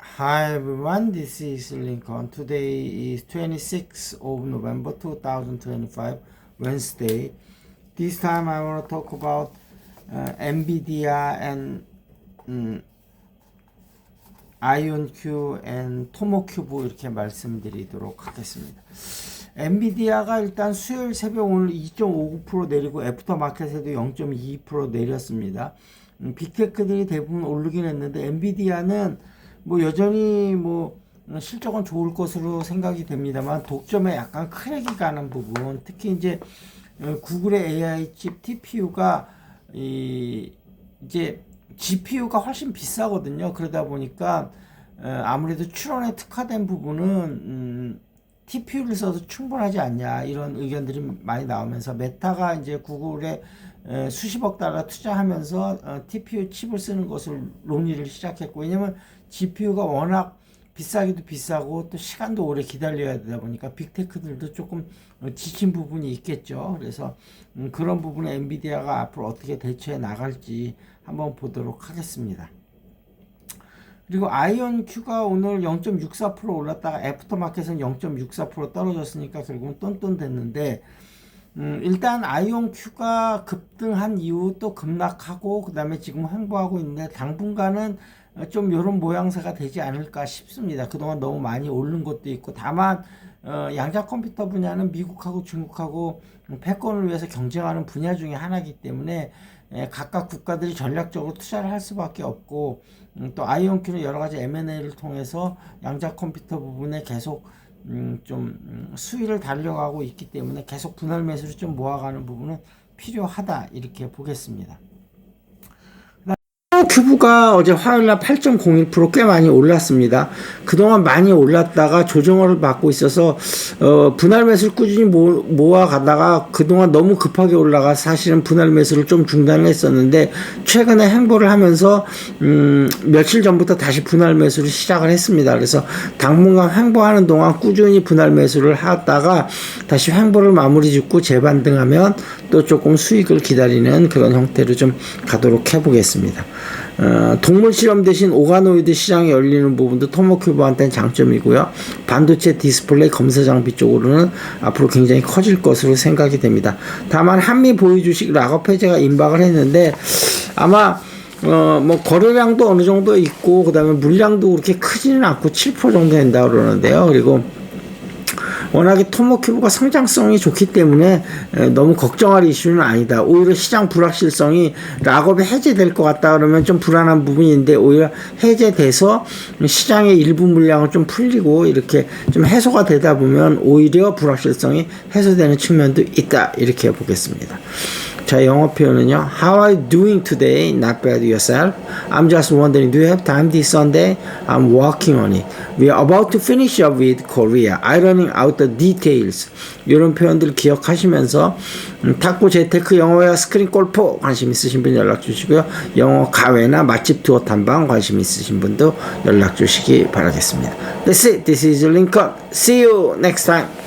Hi everyone, this is Lincoln. Today is 26th of November 2025, Wednesday. This time I want to talk about uh, NVIDIA and um, IonQ and 토모큐브 이렇게 말씀드리도록 하겠습니다. 엔비디아가 일단 수요일 새벽 오늘 2.59% 내리고 애프터마켓에도 0.22% 내렸습니다. 음, 빅테크들이 대부분 오르긴 했는데 엔비디아는 뭐 여전히 뭐 실적은 좋을 것으로 생각이 됩니다만 독점에 약간 크랙이 가는 부분 특히 이제 어, 구글의 AI 칩 TPU가 이 이제 GPU가 훨씬 비싸거든요. 그러다 보니까 어, 아무래도 추론에 특화된 부분은 음, TPU를 써도 충분하지 않냐 이런 의견들이 많이 나오면서 메타가 이제 구글에 에, 수십억 달러 투자하면서 어, TPU 칩을 쓰는 것을 논의를 시작했고 왜냐면 GPU가 워낙 비싸기도 비싸고 또 시간도 오래 기다려야 되다 보니까 빅테크들도 조금 어, 지친 부분이 있겠죠. 그래서 음, 그런 부분에 엔비디아가 앞으로 어떻게 대처해 나갈지 한번 보도록 하겠습니다. 그리고 아이언큐가 오늘 0.64% 올랐다가 애프터마켓은 0.64% 떨어졌으니까 결국은 똔똔 됐는데 음, 일단 아이온큐가 급등한 이후 또 급락하고 그 다음에 지금 횡보하고 있는데 당분간은 좀 이런 모양새가 되지 않을까 싶습니다. 그동안 너무 많이 오른 것도 있고 다만 어, 양자 컴퓨터 분야는 미국하고 중국하고 패권을 위해서 경쟁하는 분야 중에 하나이기 때문에 에, 각각 국가들이 전략적으로 투자를 할 수밖에 없고 음, 또 아이온큐는 여러 가지 M&A를 통해서 양자 컴퓨터 부분에 계속 음, 좀 음, 수위를 달려가고 있기 때문에 계속 분할 매수를 좀 모아가는 부분은 필요하다 이렇게 보겠습니다. 큐브가 어제 화요일날 8.01%꽤 많이 올랐습니다. 그동안 많이 올랐다가 조정을 받고 있어서 어, 분할 매수를 꾸준히 모, 모아가다가 그동안 너무 급하게 올라가 사실은 분할 매수를 좀 중단을 했었는데 최근에 행보를 하면서 음, 며칠 전부터 다시 분할 매수를 시작을 했습니다. 그래서 당분간 횡보하는 동안 꾸준히 분할 매수를 하다가 다시 횡보를 마무리 짓고 재반등하면 또 조금 수익을 기다리는 그런 형태로 좀 가도록 해보겠습니다. 어, 동물 실험 대신 오가노이드 시장이 열리는 부분도 토모큐브한테는 장점이고요. 반도체 디스플레이 검사 장비 쪽으로는 앞으로 굉장히 커질 것으로 생각이 됩니다. 다만 한미 보유 주식 락업 해제가 임박을 했는데 아마 어, 뭐, 거래량도 어느 정도 있고, 그 다음에 물량도 그렇게 크지는 않고 7% 정도 된다 그러는데요. 그리고 워낙에 토모큐브가 성장성이 좋기 때문에 너무 걱정할 이슈는 아니다. 오히려 시장 불확실성이 락업이 해제될 것 같다 그러면 좀 불안한 부분인데 오히려 해제돼서 시장의 일부 물량을 좀 풀리고 이렇게 좀 해소가 되다 보면 오히려 불확실성이 해소되는 측면도 있다. 이렇게 보겠습니다. 자, 영어 표현은요. How are you doing today? Not bad yourself. I'm just wondering, do you have time this Sunday? I'm working on it. We are about to finish up with Korea. Ironing out the details. 이런 표현들 기억하시면서 음, 탁구 재테크 영어와 스크린 골프 관심 있으신 분 연락 주시고요. 영어 가외나 맛집 투어 탐방 관심 있으신 분도 연락 주시기 바라겠습니다. That's it. This is Lincoln. See you next time.